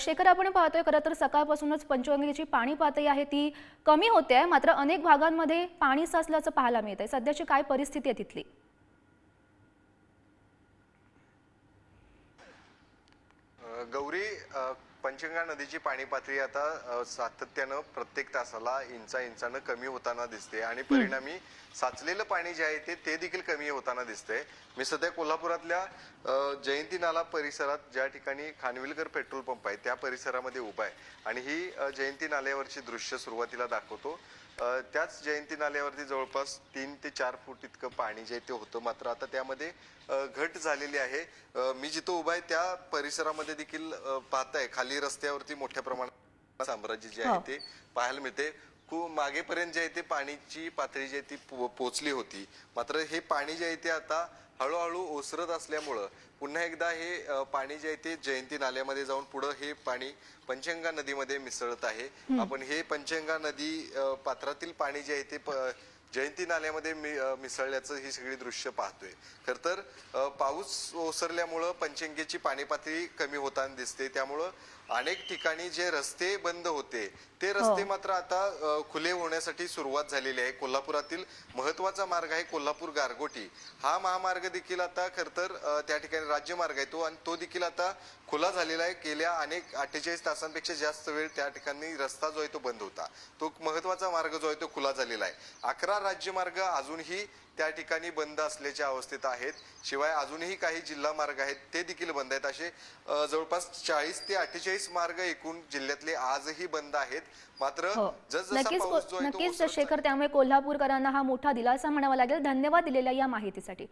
शेखर आपण पाहतोय खरं तर सकाळपासूनच पंचगंगेची पाणी पातळी आहे ती कमी होते आहे. मात्र अनेक भागांमध्ये पाणी साचल्याचं पाहायला मिळत आहे सध्याची काय परिस्थिती आहे तिथली? पंचगंगा नदीची पाणी पातळी आता सातत्यानं प्रत्येक तासाला इंचा इंचानं कमी होताना दिसते आणि परिणामी साचलेलं पाणी जे आहे ते ते देखील कमी होताना दिसतंय मी सध्या कोल्हापुरातल्या जयंती नाला परिसरात ज्या ठिकाणी खानविलकर पेट्रोल पंप आहे त्या परिसरामध्ये उभा आहे. आणि ही जयंती नाल्यावरची दृश्य सुरुवातीला दाखवतो. त्याच जयंती नाल्यावरती जवळपास तीन ते चार फूट इतकं पाणी जे ते होतं. मात्र आता त्यामध्ये घट झालेली आहे. मी जिथं उभा आहे त्या परिसरामध्ये देखील पाहताय खाली रस्त्यावरती मोठ्या प्रमाणात साम्राज्य जे आहे हो. ते पाहायला मिळते. खूप मागेपर्यंत जे आहे ते पाणीची पातळी जी आहे ती पोचली होती. मात्र हे पाणी जे आहे ते आता हळूहळू ओसरत असल्यामुळं पुन्हा एकदा हे पाणी जे आहे ते जयंती नाल्यामध्ये जाऊन पुढं हे पाणी पंचगंगा नदीमध्ये मिसळत आहे. आपण हे पंचगंगा नदी पात्रातील पाणी जे आहे ते जयंती नाल्यामध्ये मि- मिसळल्याचं ही सगळी दृश्य पाहतोय. खर तर पाऊस ओसरल्यामुळं पंचगंगेची पाणी पातळी कमी होताना दिसते. त्यामुळं अनेक ठिकाणी जे रस्ते बंद होते ते रस्ते मात्र आता खुले होण्यासाठी सुरुवात झालेली आहे. कोल्हापुरातील महत्त्वाचा मार्ग आहे कोल्हापूर गारगोटी. हा महामार्ग देखील आता खर तर त्या ठिकाणी राज्यमार्ग आहे तो आणि तो देखील आता खुला झालेला आहे. गेल्या अनेक अठ्ठेचाळीस तासांपेक्षा जास्त वेळ त्या ठिकाणी रस्ता जो आहे तो बंद होता. तो महत्त्वाचा मार्ग जो आहे तो खुला झालेला आहे. अकरा राज्यमार्ग अजूनही त्या ठिकाणी बंद असल्याच्या अवस्थेत आहेत. शिवाय अजूनही काही जिल्हा मार्ग आहेत ते देखील बंद आहेत. असे अ, जवळपास चाळीस ते अठ्ठेचाळीस मार्ग एकूण जिल्ह्यातले आजही बंद आहेत. मात्र हो. नक्कीच पाऊस जो आहे तो नक्कीच शेखर त्यामुळे कोल्हापूरकरांना हा मोठा दिलासा म्हणावा लागेल. धन्यवाद दिलेल्या या माहितीसाठी.